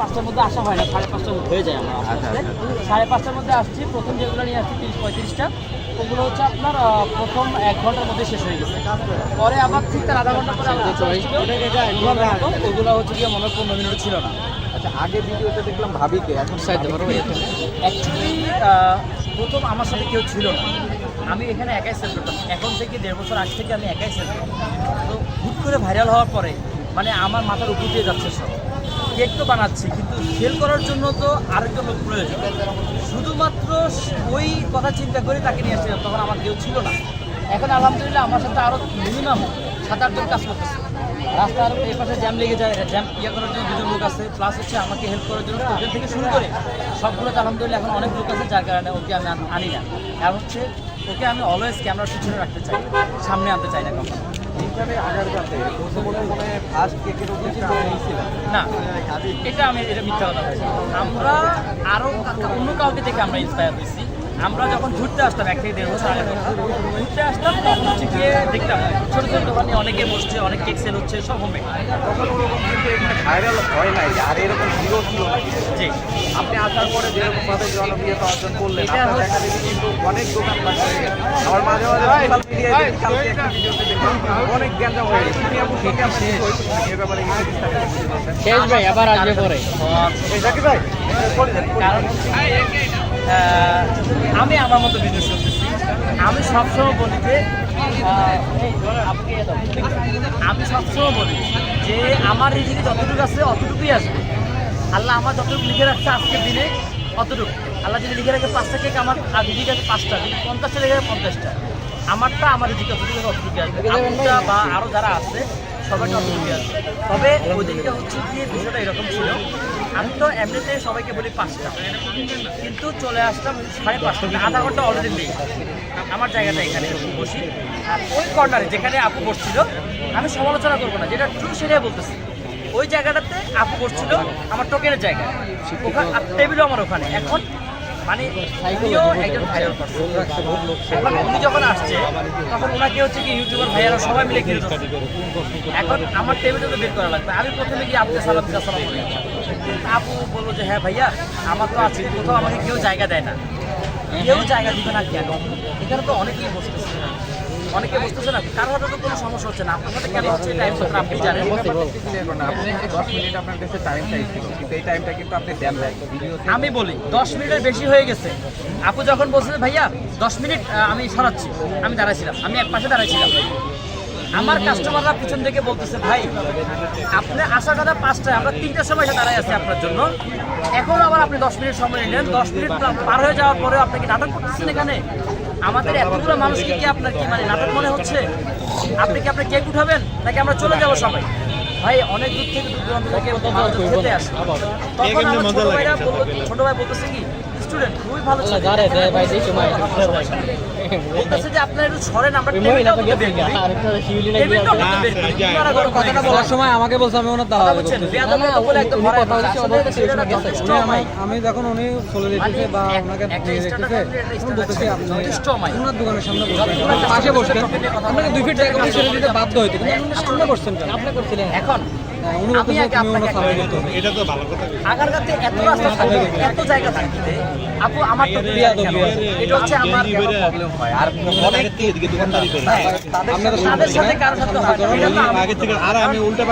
পাঁচটার মধ্যে আসা হয় না সাড়ে পাঁচটার মধ্যে হয়ে যায় আমার আস্তে আচ্ছা, আস্তে। সাড়ে পাঁচটার মধ্যে আসছি প্রথম যেগুলো নিয়ে আসছি তিরিশ পঁয়ত্রিশটা। ওগুলো হচ্ছে আপনার প্রথম এক ঘণ্টার মধ্যে শেষ হয়ে গেছে। পরে আবার ঠিক তার আধা ঘণ্টা পরে। ওগুলো হচ্ছে গিয়ে মনে হয় পনেরো মিনিট ছিল না। আচ্ছা আগে ভিডিওতে দেখলাম ভাবিকে এখন অ্যাকচুয়ালি প্রথম আমার সাথে কেউ ছিল না। আমি এখানে একাই সেল করতাম। এখন থেকে দেড় বছর আগ থেকে আমি একাই সেল করতাম। তো হুট করে ভাইরাল হওয়ার পরে মানে আমার মাথার উপর দিয়ে যাচ্ছে সব। কেক তো বানাচ্ছি, কিন্তু সেল করার জন্য তো আরেকজন লোক প্রয়োজন। শুধুমাত্র ওই কথা চিন্তা করে তাকে নিয়ে আসছিলাম, তখন আমার কেউ ছিল না। এখন আলহামদুলিল্লাহ আমার সাথে আরও মিনিমাম সাত আটজন কাজ করতেছে। রাস্তার এই পাশে জ্যাম লেগে যায় জ্যাম ইয়ে করার জন্য দুজন লোক আছে প্লাস হচ্ছে আমাকে হেল্প করার জন্য ওদের থেকে শুরু করে সবগুলোতে আলহামদুলিল্লাহ এখন অনেক লোক আছে, যার কারণে ওকে আমি আন- না। আর হচ্ছে, ওকে আমি অলওয়েজ ক্যামেরার পিছনে রাখতে চাই, সামনে আনতে চাই না কখনো। এইখানে আগার প্রথমত মনে ফার্স্ট কেকের উপর নিয়েছিলাম না এটা আমি এটা মিথ্যা কথা বলছি। আমরা আরও অন্য কাউকে দেখে আমরা ইন্সপায়ার হয়েছি। আমরা যখন ঘুরতে আসতাম এক থেকে দেড় বছর আগে ঘুরতে আসতাম তখন দেখতাম ছোটো ছোটো দোকানে অনেকে বসছে অনেক কেক সেল হচ্ছে সব হোমে তখন ওরকম কিন্তু এখানে ভাইরাল হয় নাই আর এরকম ভিডিও ছিল না। জি। আপনি আসার পরে যেরকম ভাবে জনপ্রিয়তা অর্জন করলেন আপনার দেখা দেখি কিন্তু অনেক দোকান আমার মাঝে মাঝে সোশ্যাল মিডিয়ায় কালকে একটা ভিডিওতে দেখলাম অনেক গ্যাঞ্জাম হয়ে গেছে। আপনি আপনি কি হয়েছে ব্যাপারে কিছু বিস্তারিত কিছু বলবেন শেষ ভাই আবার আসবে পরে। ভাই কারণ আমি আমার মতো বিজনেস করতেছি আমি সবসময় বলি যে। আমি সবসময় বলি যে, আমার রিজিকে যতটুকু আছে, অতটুকুই আসবে আল্লাহ আমার যতটুকু লিখে রাখছে আজকের দিনে, অতটুকু। আল্লাহ যদি লিখে রাখে পাঁচটা কেক, আমার রিজিক আছে পাঁচটা, যদি পঞ্চাশটা লিখে রাখে, পঞ্চাশটা। আমারটা, আমার রিজিক অতটুকু অতটুকু আসবে আপনারটা বা আরও যারা আছে সবাইটা অতটুকু আসবে তবে ওই দিনটা হচ্ছে গিয়ে বিষয়টা এরকম ছিল আমি তো এমনিতে সবাইকে বলি পাঁচটা। কিন্তু চলে আসলাম সাড়ে পাঁচটা আধা ঘণ্টা অলরেডি লেট আমার জায়গাটা এখানে বসি। আর ওই কর্নারে যেখানে আপু বসছিল, আমি সমালোচনা করব না। যেটা ট্রু সেটাই বলতেছি। ওই জায়গাটাতে আপু বসছিল, আমার টোকেনের জায়গা ওখানে টেবিলও আমার ওখানে। এখন মানে একজন ভাইরাল উনি যখন আসছে, তখন ওনাকে হচ্ছে কি ইউটিউবার ভাইয়ারা সবাই মিলে ঘিরে এখন আমার টেবিলটা তো বের করা লাগবে। আমি প্রথমে গিয়ে আপনি সালাম সালাম আপু বলল যে হ্যাঁ ভাইয়া আমার তো আছে কোথাও আমাকে কেউ জায়গা দেয় না। কেউ জায়গা দিবে না কেন? এখানে তো অনেকেই বসতেছে অনেকে বসতেছে না। কারও হয়তো তো কোনো সমস্যা হচ্ছে না। আপনার সাথে কেন হচ্ছে? এটা একমাত্র আপনি জানেন। আপনি দশ মিনিট আপনার কাছে টাইম চাইছিল কিন্তু এই টাইমটা কিন্তু আপনি দেন নাই। আমি বলি দশ মিনিটের বেশি হয়ে গেছে। আপু যখন বলছে ভাইয়া দশ মিনিট আমি সরাচ্ছি। আমি দাঁড়াইছিলাম। আমি এক পাশে দাঁড়াইছিলাম। আমার কাস্টমাররা পিছন থেকে বলতেছে ভাই আপনি আসার কথা পাঁচটায় আমরা তিনটার সময় এসে দাঁড়াই আছি আপনার জন্য। এখন আবার আপনি দশ মিনিট সময় নিলেন দশ মিনিট পার হয়ে যাওয়ার পরে আপনি কি নাটক করতেছেন এখানে? আমাদের এতগুলো মানুষকে কি আপনার কি মানে নাটক মনে হচ্ছে? আপনি কি আপনার কেক উঠাবেন নাকি আমরা চলে যাব সবাই? ভাই অনেক দূর থেকে দূর দূরান্ত থেকে খেতে আসে। তখন আমার ছোট ভাইরা বললো- ছোট ভাই বলতেছে কি স্টুডেন্ট খুবই ভালো ছেলে। বলতেছে যে আপনার একটু সরেন আমরা টেবিলটা করতে বের করি টেবিলটা করতে বের করি আপনারা কথাটা বলার সময় আমাকে বলছে আমি ওনার বলে একদম যথেষ্ট। আমি যখন উনি চলে যেতেছে বা মানে ওনাকে নিয়ে যেতেছে আমি বলতেছি আপনি যথেষ্ট অমায়িক। ওনার দোকানের সামনে পাশে বসবেন। আপনাকে দুই ফিট জায়গা ছেড়ে দিতে বাধ্য হইতে কিন্তু আপনি সামনে বসছেন কেন? আপনি করছিলেন এখন আমি আগে আপনাকে ওনার একটা সামনে কথা বলি। আগারগাঁতে এত রাস্তা এত জায়গা থাকতে আপু আমার তো? এটা হচ্ছে আমার প্রবলেম হয় আর অনেক তাদের সাথে কারোর সাথে হয় আগে থেকে আর আমি উল্টা